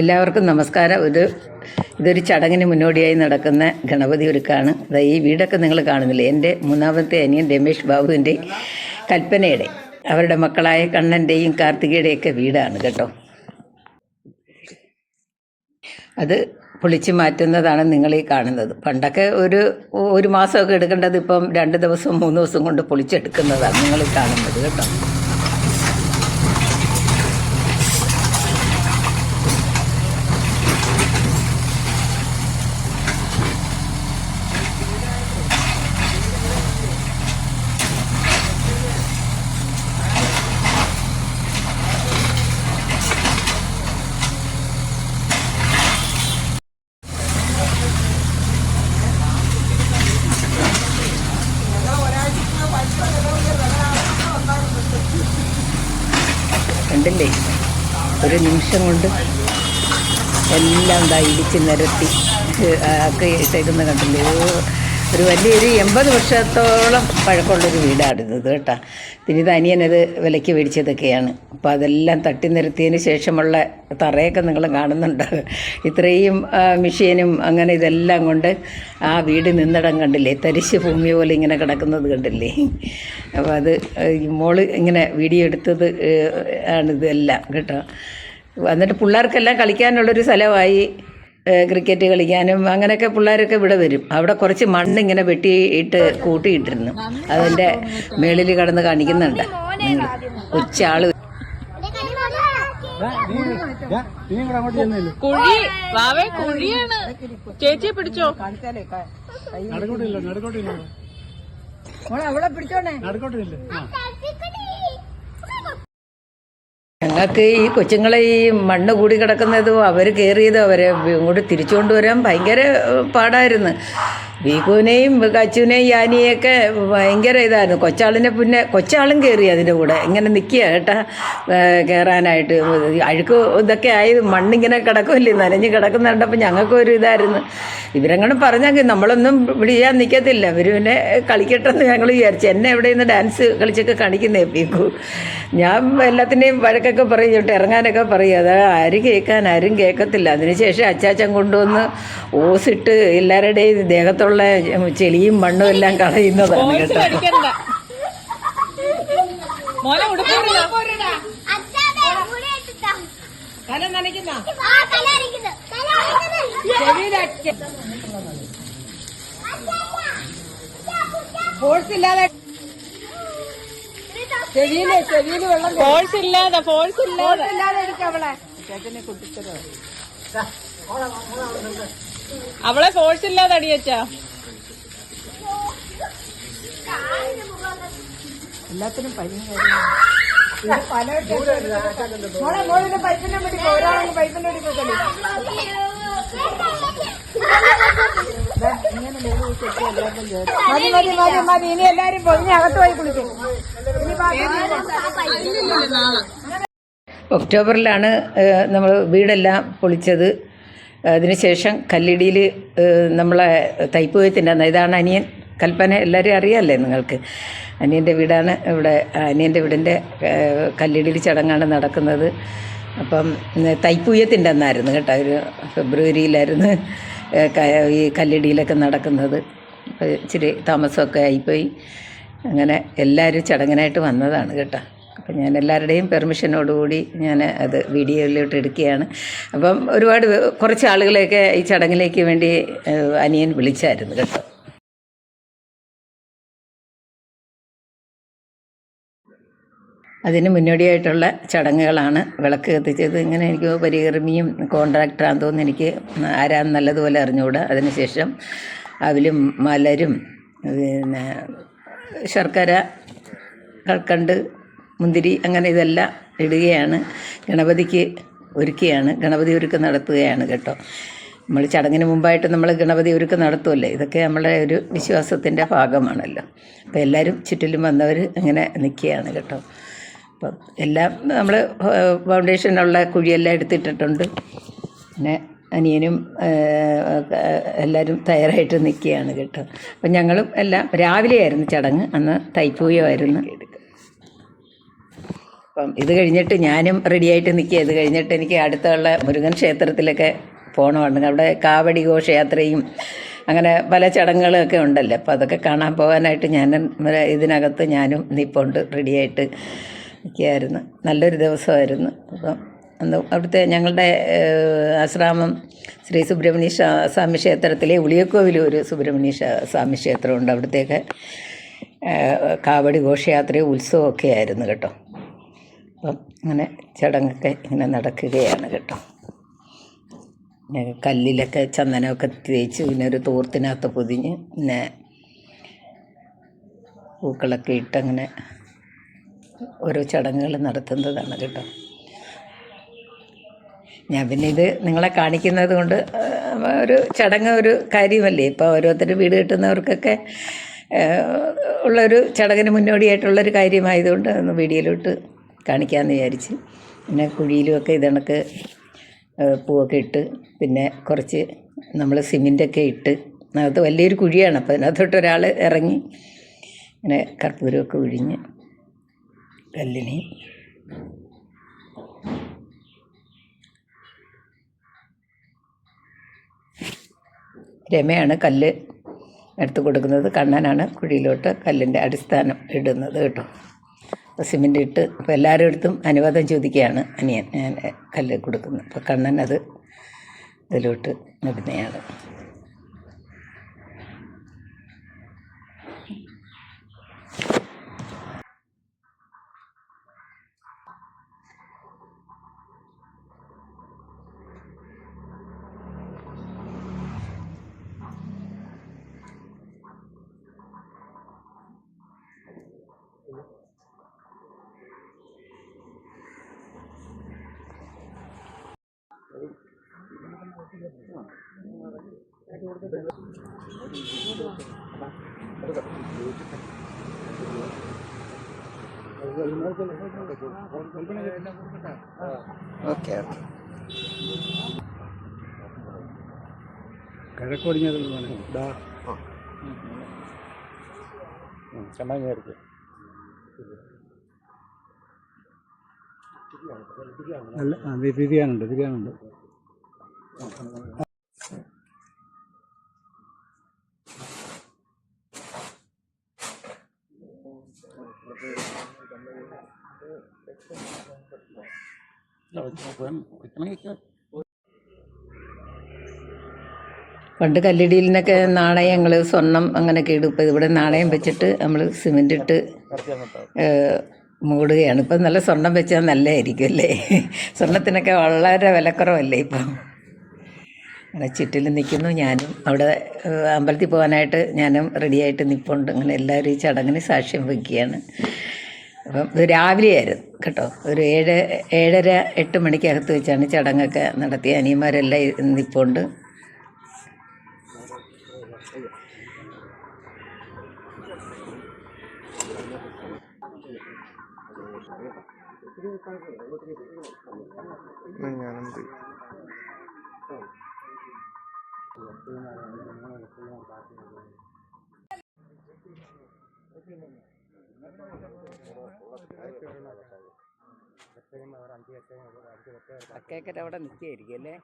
എല്ലാവർക്കും നമസ്കാരം. ഒരു ഇതൊരു ചടങ്ങിന് മുന്നോടിയായി നടക്കുന്ന ഗണപതി ഒരുക്കാണ്. ദാ ഈ വീടൊക്കെ നിങ്ങൾ കാണുന്നില്ലേ? എന്റെ മൂന്നാമത്തെ അനിയൻ രമേഷ് ബാബുവിന്റെ കൽപ്പനയുടെ അവരുടെ മക്കളായ കണ്ണന്റെയും കാർത്തികയുടെയൊക്കെ വീടാണ് കേട്ടോ. അത് പൊളിച്ചു മാറ്റുന്നതാണ് നിങ്ങൾ ഈ കാണുന്നത്. പണ്ടൊക്കെ ഒരു ഒരു മാസമൊക്കെ എടുക്കേണ്ടത് ഇപ്പം രണ്ട് ദിവസം മൂന്ന് ദിവസം കൊണ്ട് പൊളിച്ചെടുക്കുന്നതാണ് നിങ്ങൾ കാണുന്നത് കേട്ടോ. കണ്ടില്ലേ? ഒരു നിമിഷം കൊണ്ട് എല്ലാം ദാ ഇടിച്ച് നിരത്തി ഒക്കെ ഇട്ടേക്കുന്ന കണ്ടില്ലേ? ഒരു വലിയൊരു എൺപത് വർഷത്തോളം പഴക്കമുള്ളൊരു വീടാണിത് കേട്ടോ. പിന്നെ ഇത് അനിയനത് വിലയ്ക്ക് മേടിച്ചതൊക്കെയാണ്. അപ്പോൾ അതെല്ലാം തട്ടി നിരത്തിയതിന് ശേഷമുള്ള തറയൊക്കെ നിങ്ങൾ കാണുന്നുണ്ട്. ഇത്രയും മെഷീനും അങ്ങനെ ഇതെല്ലാം കൊണ്ട് ആ വീട് നിന്നിടം കണ്ടില്ലേ? തരിശ് ഭൂമി പോലെ ഇങ്ങനെ കിടക്കുന്നത് കണ്ടില്ലേ? അപ്പോൾ അത് മോൾ ഇങ്ങനെ വീഡിയോ എടുത്തത് ആണ് ഇതെല്ലാം കേട്ടോ. എന്നിട്ട് പിള്ളേർക്കെല്ലാം കളിക്കാനുള്ളൊരു സ്ഥലമായി. ക്രിക്കറ്റ് കളിക്കാനും അങ്ങനെയൊക്കെ പിള്ളേരൊക്കെ ഇവിടെ വരും. അവിടെ കുറച്ച് മണ്ണ് ഇങ്ങനെ വെട്ടിയിട്ട് കൂട്ടിയിട്ടിരുന്നു. അതിന്റെ മേളിൽ കടന്ന് കാണിക്കുന്നുണ്ട്. കൊച്ചാൾ കുഴി വാവേ കുഴിയാണ്. ചേച്ചിയെ പിടിച്ചോ? ഞങ്ങൾക്ക് ഈ കൊച്ചുങ്ങളെ ഈ മണ്ണ് കൂടി കിടക്കുന്നതും അവർ കയറിയതും അവരെ ഇങ്ങോട്ട് തിരിച്ചു കൊണ്ടുവരാൻ ഭയങ്കര പാടായിരുന്നു. വീക്കുവിനെയും കച്ചുവിനെയും യാനിയൊക്കെ ഭയങ്കര ഇതായിരുന്നു. കൊച്ചാളിനെ പിന്നെ കൊച്ചാളും കയറി അതിന്റെ കൂടെ. ഇങ്ങനെ നിൽക്കുക കേട്ടാ കയറാനായിട്ട് അഴുക്ക് ഇതൊക്കെ ആയി മണ്ണിങ്ങനെ കിടക്കുമല്ലേ? നനഞ്ഞ് കിടക്കുന്ന കണ്ടപ്പോൾ ഞങ്ങൾക്കും ഒരു ഇതായിരുന്നു. ഇവരങ്ങനെ പറഞ്ഞെങ്കിൽ നമ്മളൊന്നും വിളിയാൻ നിൽക്കത്തില്ല ഇവർ പിന്നെ കളിക്കട്ടെന്ന് ഞങ്ങൾ വിചാരിച്ചു. എന്നെ എവിടെ നിന്ന് ഡാൻസ് കളിച്ചൊക്കെ കാണിക്കുന്നേ പീക്കു. ഞാൻ എല്ലാത്തിനെയും വഴക്കൊക്കെ പറയും ചോട്ടെ ഇറങ്ങാനൊക്കെ പറയും. അത് ആരും കേൾക്കാൻ ആരും കേൾക്കത്തില്ല. അതിനുശേഷം അച്ചാച്ചൻ കൊണ്ടുവന്ന് ഓസിട്ട് എല്ലാവരുടെയും ദേഹത്തുള്ള ചെളിയും മണ്ണും എല്ലാം കളയുന്നതാണ് ഫോഴ്സ് കേട്ടോ. ഫോഴ്സ് ഇല്ലാതെ ഉടുപ്പില്ല ഫോഴ്സ് ഇല്ലാതെ ഫോഴ്സ് ഇല്ലാതെ. അവളെ ഫോഴ്സ് ഇല്ലാതെ അടിയച്ചാ. മതി മതി മതി മതി. ഇനി എല്ലാരും പൊതിഞ്ഞ് അകത്ത് പോയി കുളിക്കും. ഒക്ടോബറിലാണ് നമ്മൾ വീടെല്ലാം പൊളിച്ചത്. അതിനുശേഷം കല്ലിടിയിൽ നമ്മളെ തൈപ്പൂയത്തിന്റെ ഇതാണ് അനിയൻ. കൽപ്പന എല്ലാവരും അറിയാമല്ലേ നിങ്ങൾക്ക്? അനിയന്റെ വീടാണ് ഇവിടെ അനിയന്റെ വീടിന്റെ കല്ലിടിയിൽ ചടങ്ങാണ് നടക്കുന്നത്. അപ്പം തൈപ്പൂയത്തിന്റെ അന്നായിരുന്നു കേട്ടോ ഒരു ഫെബ്രുവരിയിലായിരുന്നു ഈ കല്ലിടിയിലൊക്കെ നടക്കുന്നത്. ഇച്ചിരി താമസമൊക്കെ ആയിപ്പോയി. അങ്ങനെ എല്ലാവരും ചടങ്ങിനായിട്ട് വന്നതാണ് കേട്ടോ. അപ്പം ഞാൻ എല്ലാവരുടെയും പെർമിഷനോടുകൂടി ഞാൻ അത് വീഡിയോയിലോട്ട് എടുക്കുകയാണ്. അപ്പം ഒരുപാട് കുറച്ച് ആളുകളെയൊക്കെ ഈ ചടങ്ങിലേക്ക് വേണ്ടി അനിയൻ വിളിച്ചായിരുന്നു കേട്ടോ. അതിന് മുന്നോടിയായിട്ടുള്ള ചടങ്ങുകളാണ് വിളക്ക് കത്തിച്ചത്. ഇങ്ങനെ എനിക്ക് പരികർമ്മിയും കോൺട്രാക്ടറാന്ന് തോന്നുന്നു. എനിക്ക് ആരാന്ന് നല്ലതുപോലെ അറിഞ്ഞുകൂടാ. അതിനുശേഷം അവലും മലരും പിന്നെ ശർക്കര കൽക്കണ്ട് മുന്തിരി അങ്ങനെ ഇതെല്ലാം ഇടുകയാണ്. ഗണപതിക്ക് ഒരുക്കുകയാണ് ഗണപതി ഒരുക്കം നടത്തുകയാണ് കേട്ടോ. നമ്മൾ ചടങ്ങിന് മുമ്പായിട്ട് നമ്മൾ ഗണപതി ഒരുക്കം നടത്തുമല്ലേ ഇതൊക്കെ നമ്മളെ ഒരു വിശ്വാസത്തിന്റെ ഭാഗമാണല്ലോ. അപ്പോൾ എല്ലാവരും ചുറ്റിലും വന്നവർ അങ്ങനെ നിൽക്കുകയാണ് കേട്ടോ. അപ്പം എല്ലാം നമ്മൾ ഫൗണ്ടേഷനുള്ള കുഴിയെല്ലാം എടുത്തിട്ടിട്ടുണ്ട്. പിന്നെ അനിയനും എല്ലാവരും തയ്യാറായിട്ട് നിൽക്കുകയാണ് കേട്ടോ. അപ്പം ഞങ്ങളും എല്ലാം രാവിലെയായിരുന്നു ചടങ്ങ്. അന്ന് തൈപ്പൂയമായിരുന്നു. അപ്പം ഇത് കഴിഞ്ഞിട്ട് ഞാനും റെഡിയായിട്ട് നിൽക്കുക ഇത് കഴിഞ്ഞിട്ട് എനിക്ക് അടുത്തുള്ള മുരുകൻ ക്ഷേത്രത്തിലൊക്കെ പോകണമുണ്ട് അവിടെ കാവടി ഘോഷയാത്രയും അങ്ങനെ പല ചടങ്ങുകളൊക്കെ ഉണ്ടല്ലോ. അപ്പോൾ അതൊക്കെ കാണാൻ പോകാനായിട്ട് ഞാൻ ഇതിനകത്ത് ഞാനും നിപ്പോണ്ട്. റെഡിയായിട്ട് നിൽക്കുകയായിരുന്നു. നല്ലൊരു ദിവസമായിരുന്നു. അപ്പം അന്ന് അവിടുത്തെ ഞങ്ങളുടെ ആശ്രാമം ശ്രീ സുബ്രഹ്മണ്യ സ്വാമി ക്ഷേത്രത്തിലെ ഉളിയക്കോവിലും ഒരു സുബ്രഹ്മണ്യ സ്വാമി ക്ഷേത്രമുണ്ട് അവിടുത്തേക്ക്. കാവടി ഘോഷയാത്രയും ഉത്സവമൊക്കെ ആയിരുന്നു കേട്ടോ. അപ്പം അങ്ങനെ ചടങ്ങൊക്കെ ഇങ്ങനെ നടക്കുകയാണ് കേട്ടോ. പിന്നെ കല്ലിലൊക്കെ ചന്ദനമൊക്കെ തേച്ച് പിന്നെ ഒരു തോർത്തിനകത്ത് പൊതിഞ്ഞ് പിന്നെ പൂക്കളൊക്കെ ഇട്ടങ്ങനെ ഓരോ ചടങ്ങുകൾ നടത്തുന്നതാണ് കേട്ടോ. ഞാൻ പിന്നെ ഇത് നിങ്ങളെ കാണിക്കുന്നത് കൊണ്ട് ഒരു ചടങ്ങ് ഒരു കാര്യമല്ലേ? ഇപ്പോൾ ഓരോരുത്തർ വീട് കിട്ടുന്നവർക്കൊക്കെ ഉള്ളൊരു ചടങ്ങിന് മുന്നോടിയായിട്ടുള്ളൊരു കാര്യമായതുകൊണ്ട് ഒന്ന് വീഡിയോയിലോട്ട് കാണിക്കാമെന്ന് വിചാരിച്ച്. പിന്നെ കുഴിയിലുമൊക്കെ ഇതണക്ക് പൂവൊക്കെ ഇട്ട് പിന്നെ കുറച്ച് നമ്മൾ സിമെന്റൊക്കെ ഇട്ട്. അത് വലിയൊരു കുഴിയാണ് അപ്പോൾ അതിനകത്തോട്ട് ഒരാൾ ഇറങ്ങി ഇങ്ങനെ കർപ്പൂരമൊക്കെ ഒഴിഞ്ഞ് കല്ലിനെയും രമയാണ് കല്ല് എടുത്ത് കൊടുക്കുന്നത്. കണ്ണനാണ് കുഴിയിലോട്ട് കല്ലിന്റെ അടിസ്ഥാനം ഇടുന്നത് കേട്ടോ. സിമെന്റ് ഇട്ട് അപ്പോൾ എല്ലാവരുടെ അടുത്തും അനുവാദം ചോദിക്കുകയാണ് അനിയൻ ഞാൻ കല്ല് കൊടുക്കുന്നത്. അപ്പോൾ കണ്ണൻ അത് ഇതിലോട്ട് ഇടുന്നതാണ് ഓക്കെ ഓക്കെ. കിഴക്കൊടിഞ്ഞതിൽ ദാ ചമ്മാൻ നേരത്തെ അല്ല ബിരിയാണുണ്ട് ബിരിയാണുണ്ട്. പണ്ട് കല്ലിടിയിലിനൊക്കെ നാണയങ്ങൾ സ്വർണം അങ്ങനെയൊക്കെ ഇടും. ഇപ്പം ഇവിടെ നാണയം വെച്ചിട്ട് നമ്മൾ സിമെന്റ് ഇട്ട് മൂടുകയാണ്. ഇപ്പം നല്ല സ്വർണം വെച്ചാൽ നല്ലതായിരിക്കും അല്ലേ? സ്വർണത്തിനൊക്കെ വളരെ വിലക്കുറവല്ലേ ഇപ്പം? അങ്ങനെ ചുറ്റിൽ നിൽക്കുന്നു. ഞാനും അവിടെ അമ്പലത്തിൽ പോകാനായിട്ട് ഞാനും റെഡിയായിട്ട് നിൽപ്പുണ്ട് അങ്ങനെ എല്ലാവരും ഈ ചടങ്ങിന് സാക്ഷ്യം വയ്ക്കുകയാണ് അപ്പം ഇത് രാവിലെയായിരുന്നു കേട്ടോ. ഒരു ഏഴ് ഏഴര എട്ട് മണിക്കകത്ത് വെച്ചാണ് ചടങ്ങൊക്കെ നടത്തിയ അനിയന്മാരെല്ലാം നിൽപ്പുണ്ട് Gracias. അക്കേക്കര അവിടെ നിൽക്കുകയായിരിക്കും അല്ലേ?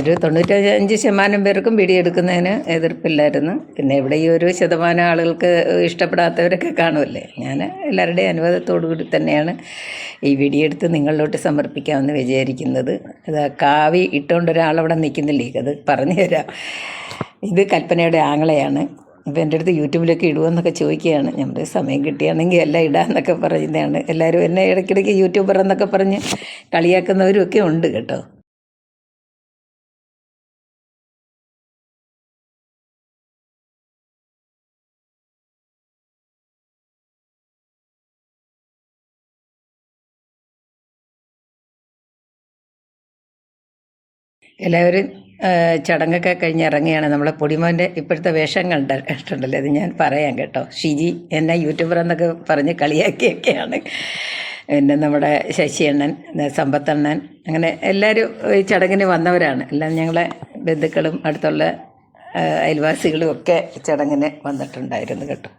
ഒരു തൊണ്ണൂറ്റഞ്ച് ശതമാനം പേർക്കും പിടിയെടുക്കുന്നതിന് എതിർപ്പില്ലായിരുന്നു. പിന്നെ ഇവിടെ ഈ ഒരു ശതമാനം ആളുകൾക്ക് ഇഷ്ടപ്പെടാത്തവരൊക്കെ കാണുമല്ലേ? ഞാൻ എല്ലാവരുടെയും അനുവാദത്തോടു കൂടി തന്നെയാണ് ഈ വീഡിയോ എടുത്ത് നിങ്ങളിലോട്ട് സമർപ്പിക്കാമെന്ന് വിചാരിക്കുന്നത്. അത് കാവി ഇട്ടുകൊണ്ട് ഒരാളവിടെ നിൽക്കുന്നില്ലേ? അത് പറഞ്ഞു തരാം ഇത് കൽപ്പനയുടെ ആങ്ങളെയാണ്. അപ്പോൾ എന്റെ അടുത്ത് യൂട്യൂബിലൊക്കെ ഇടുമെന്നൊക്കെ ചോദിക്കുകയാണ്. നമ്മുടെ സമയം കിട്ടിയാണെങ്കിൽ എല്ലാം ഇടാമെന്നൊക്കെ പറയുന്നതാണ്. എല്ലാവരും എന്നെ ഇടയ്ക്കിടയ്ക്ക് യൂട്യൂബർ എന്നൊക്കെ പറഞ്ഞ് കളിയാക്കുന്നവരും ഒക്കെ ഉണ്ട് കേട്ടോ. എല്ലാവരും ചടങ്ങൊക്കെ കഴിഞ്ഞ് ഇറങ്ങിയാണ് നമ്മളെ പൊടിമോന്റെ ഇപ്പോഴത്തെ വേഷം കണ്ട കണ്ടിട്ടുണ്ടല്ലോ. അത് ഞാൻ പറയാം കേട്ടോ. ഷിജി എന്നെ യൂട്യൂബർ എന്നൊക്കെ പറഞ്ഞ് കളിയാക്കിയൊക്കെയാണ്. പിന്നെ നമ്മുടെ ശശിയണ്ണൻ സമ്പത്തണ്ണൻ അങ്ങനെ എല്ലാവരും ഈ ചടങ്ങിന് വന്നവരാണ്. എല്ലാം ഞങ്ങളെ ബന്ധുക്കളും അടുത്തുള്ള അയൽവാസികളും ഒക്കെ ചടങ്ങിന് വന്നിട്ടുണ്ടായിരുന്നു കേട്ടോ.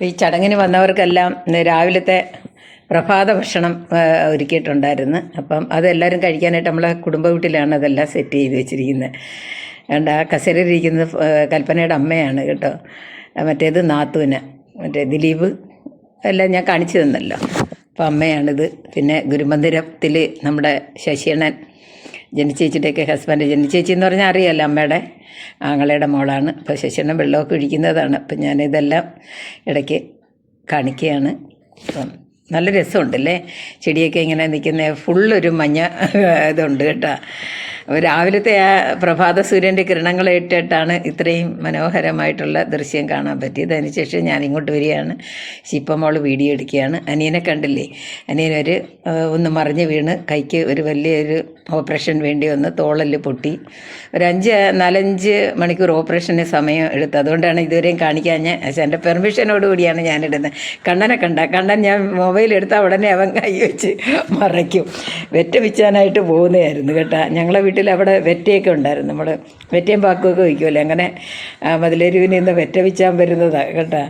ഈ ചടങ്ങിന് വന്നവർക്കെല്ലാം രാവിലത്തെ പ്രഭാത ഭക്ഷണം ഒരുക്കിയിട്ടുണ്ടായിരുന്നു. അപ്പം അതെല്ലാവരും കഴിക്കാനായിട്ട് നമ്മളെ കുടുംബ വീട്ടിലാണ് അതെല്ലാം സെറ്റ് ചെയ്ത് വെച്ചിരിക്കുന്നത് അതുകൊണ്ട് ആ കസേരയിലിരിക്കുന്നത് കൽപ്പനയുടെ അമ്മയാണ് കേട്ടോ. മറ്റേത് നാത്തൂന് മറ്റേ ദിലീപ്. എല്ലാം ഞാൻ കാണിച്ചു തന്നല്ലോ. അപ്പം അമ്മയാണിത്. പിന്നെ ഗുരുമന്ദിരത്തിൽ നമ്മുടെ ശശിയണ്ണൻ ജനിച്ചേച്ചിയുടെയൊക്കെ ഹസ്ബൻഡ് ജനിച്ചേച്ചി എന്ന് പറഞ്ഞാൽ അറിയാമല്ലോ അമ്മയുടെ ആങ്ങളയുടെ മോളാണ്. അപ്പോൾ ശശിണ്ണം വെള്ളമൊക്കെ ഒഴിക്കുന്നതാണ്. അപ്പം ഞാനിതെല്ലാം ഇടയ്ക്ക് കാണിക്കുകയാണ്. അപ്പം നല്ല രസമുണ്ടല്ലേ? ചെടിയൊക്കെ ഇങ്ങനെ നിൽക്കുന്ന ഫുള്ളൊരു മഞ്ഞ ഇതുണ്ട് കേട്ടോ. രാവിലത്തെ ആ പ്രഭാത സൂര്യന്റെ കിരണങ്ങളേറ്റിട്ടാണ് ഇത്രയും മനോഹരമായിട്ടുള്ള ദൃശ്യം കാണാൻ പറ്റിയത്. അതിനുശേഷം ഞാൻ ഇങ്ങോട്ട് വരികയാണ്. ശിപ്പമോൾ വീഡിയോ എടുക്കുകയാണ്. അനിയനെ കണ്ടില്ലേ? അനിയനൊരു ഒന്ന് മറിഞ്ഞ് വീണ് കൈക്ക് ഒരു വലിയൊരു ഓപ്പറേഷൻ വേണ്ടി വന്ന് തോളൽ പൊട്ടി. ഒരു അഞ്ച് നാലഞ്ച് മണിക്കൂർ ഓപ്പറേഷന് സമയം എടുത്തു. അതുകൊണ്ടാണ് ഇതുവരെയും കാണിക്കാൻ ഞാൻ എന്റെ പെർമിഷനോടുകൂടിയാണ് ഞാനിടുന്നത്. കണ്ണനെ കണ്ട കണ്ണൻ ഞാൻ മൊബൈൽ എടുത്താൽ ഉടനെ അവൻ കൈ വെച്ച് മറയ്ക്കും. വെറ്റ വിൽക്കാനായിട്ട് പോകുന്നതായിരുന്നു കേട്ടോ. ഞങ്ങളെ വീട്ടിൽ അവിടെ വെറ്റയൊക്കെ ഉണ്ടായിരുന്നു. നമ്മൾ വെറ്റയും പാക്കുമൊക്കെ വയ്ക്കുമല്ലോ? അങ്ങനെ മതിലേരുവിനെ ഇന്ന് വെറ്റ വിൽക്കാൻ വരുന്നതാണ് കേട്ടോ.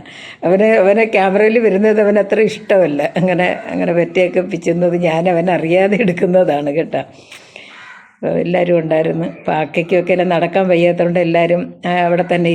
അവന് അവനെ ക്യാമറയിൽ വരുന്നത് അവൻ അത്ര ഇഷ്ടമല്ല. അങ്ങനെ അങ്ങനെ വെറ്റയൊക്കെ പിച്ചുന്നത് ഞാൻ അവൻ അറിയാതെ എടുക്കുന്നതാണ് കേട്ടോ. എല്ലാവരും ഉണ്ടായിരുന്നു. പാക്കയ്ക്കൊക്കെ എല്ലാം നടക്കാൻ വയ്യാത്തതുകൊണ്ട് എല്ലാവരും അവിടെ തന്നെ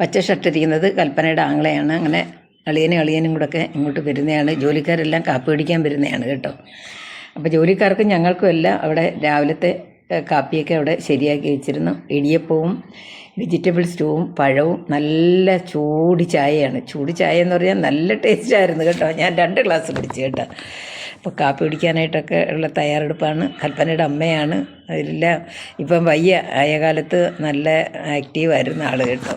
പച്ച ഷർട്ട് ഇരിക്കുന്നത് കൽപ്പനയുടെ ആങ്ങളെയാണ്. അങ്ങനെ അളിയനും അളിയനും കൂടെ ഒക്കെ ഇങ്ങോട്ട് വരുന്നതാണ്. ജോലിക്കാരെല്ലാം കാപ്പി പിടിക്കാൻ വരുന്നതാണ് കേട്ടോ. അപ്പോൾ ജോലിക്കാർക്കും ഞങ്ങൾക്കും എല്ലാം അവിടെ രാവിലത്തെ കാപ്പിയൊക്കെ അവിടെ ശരിയാക്കി വെച്ചിരുന്നു. ഇടിയപ്പവും വെജിറ്റബിൾ സ്റ്റൂവും പഴവും നല്ല ചൂട് ചായയാണ്. ചൂട് ചായ എന്ന് പറഞ്ഞാൽ നല്ല ടേസ്റ്റ് ആയിരുന്നു കേട്ടോ. ഞാൻ രണ്ട് ഗ്ലാസ് കുടിച്ചു കേട്ടോ. അപ്പോൾ കാപ്പി കുടിക്കാനായിട്ടൊക്കെ ഉള്ള തയ്യാറെടുപ്പാണ്. കൽപ്പനയുടെ അമ്മയാണ്. അതിലെല്ലാം ഇപ്പം വയ്യ. ആയ കാലത്ത് നല്ല ആക്റ്റീവായിരുന്ന ആൾ കേട്ടോ.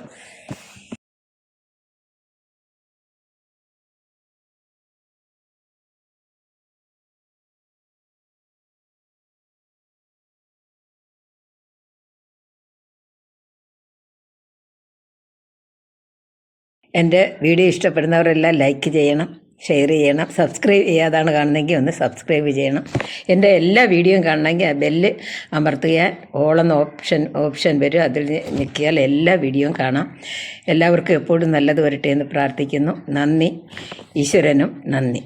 എന്റെ വീഡിയോ ഇഷ്ടപ്പെടുന്നവരെല്ലാം ലൈക്ക് ചെയ്യണം ഷെയർ ചെയ്യണം സബ്സ്ക്രൈബ് ചെയ്യാതാണ് കാണുന്നതെങ്കിൽ ഒന്ന് സബ്സ്ക്രൈബ് ചെയ്യണം. എന്റെ എല്ലാ വീഡിയോയും കാണണമെങ്കിൽ ആ ബെല്ല് അമർത്തിയാൽ ഓളെന്ന ഓപ്ഷൻ ഓപ്ഷൻ വരും. അതിൽ ഞെക്കിയാൽ എല്ലാ വീഡിയോയും കാണാം. എല്ലാവർക്കും എപ്പോഴും നല്ലത് വരട്ടെ എന്ന് പ്രാർത്ഥിക്കുന്നു. നന്ദി. ഈശ്വരനും നന്ദി.